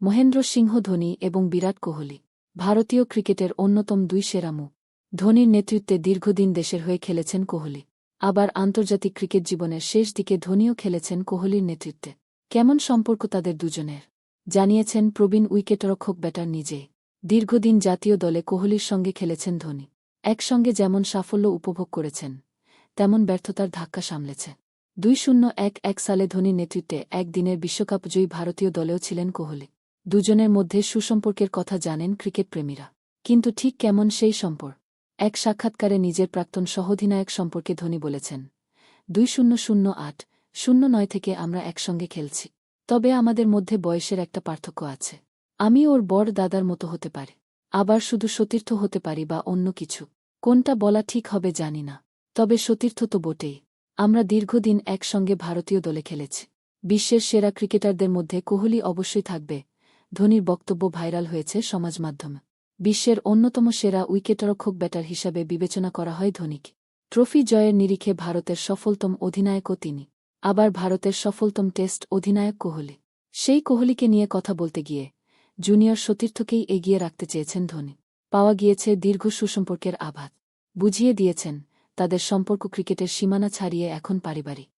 মহেন্দ্র সিংহ ধোনি এবং বিরাট কোহলি, ভারতীয় ক্রিকেটের অন্যতম দুই সেরা মুখ ধোনির নেতৃত্বে দীর্ঘদিন দেশের হয়ে খেলেছেন কোহলি। আবার আন্তর্জাতিক ক্রিকেট জীবনের শেষ দিকে ধোনিও খেলেছেন কোহলির নেতৃত্বে। কেমন সম্পর্ক তাদের দুজনের? জানিয়েছেন প্রবীণ উইকেটরক্ষক ব্যাটার নিজে। দীর্ঘদিন জাতীয় দলে কোহলির সঙ্গে খেলেছেন ধোনি। একসঙ্গে যেমন সাফল্য উপভোগ করেছেন, তেমন ব্যর্থতার ধাক্কা সামলেছে। দুই শূন্য এক এক সালে ধোনির নেতৃত্বে একদিনের বিশ্বকাপজয়ী ভারতীয় দলেও ছিলেন কোহলি। দুজনের মধ্যে সুসম্পর্কের কথা জানেন ক্রিকেট প্রেমীরা। কিন্তু ঠিক কেমন সেই সম্পর্ক? এক সাক্ষাৎকারে নিজের প্রাক্তন সহধিনায়ক সম্পর্কে ধোনি বলেছেন, দুই শূন্য শূন্য আট, শূন্য নয় থেকে আমরা একসঙ্গে খেলছি। তবে আমাদের মধ্যে বয়সের একটা পার্থক্য আছে। আমি ওর বড় দাদার মতো হতে পারে। আবার শুধু সতীর্থ হতে পারি বা অন্য কিছু। কোনটা বলা ঠিক হবে জানি না। তবে সতীর্থ তো বটেই। আমরা দীর্ঘদিন একসঙ্গে ভারতীয় দলে খেলেছি। বিশ্বের সেরা ক্রিকেটারদের মধ্যে কোহলি অবশ্যই থাকবে। ধোনির বক্তব্য ভাইরাল হয়েছে সমাজ মাধ্যমে। বিশ্বের অন্যতম সেরা উইকেটরক্ষক ব্যাটার হিসাবে বিবেচনা করা হয় ধোনিকে। ট্রফি জয়ের নিরিখে ভারতের সফলতম অধিনায়কও তিনি। আবার ভারতের সফলতম টেস্ট অধিনায়ক কোহলি। সেই কোহলিকে নিয়ে কথা বলতে গিয়ে জুনিয়র সতীর্থকেই এগিয়ে রাখতে চেয়েছেন ধোনি। পাওয়া গিয়েছে দীর্ঘ সুসম্পর্কের আঘাত। বুঝিয়ে দিয়েছেন, তাদের সম্পর্ক ক্রিকেটের সীমানা ছাড়িয়ে এখন পারিবারিক।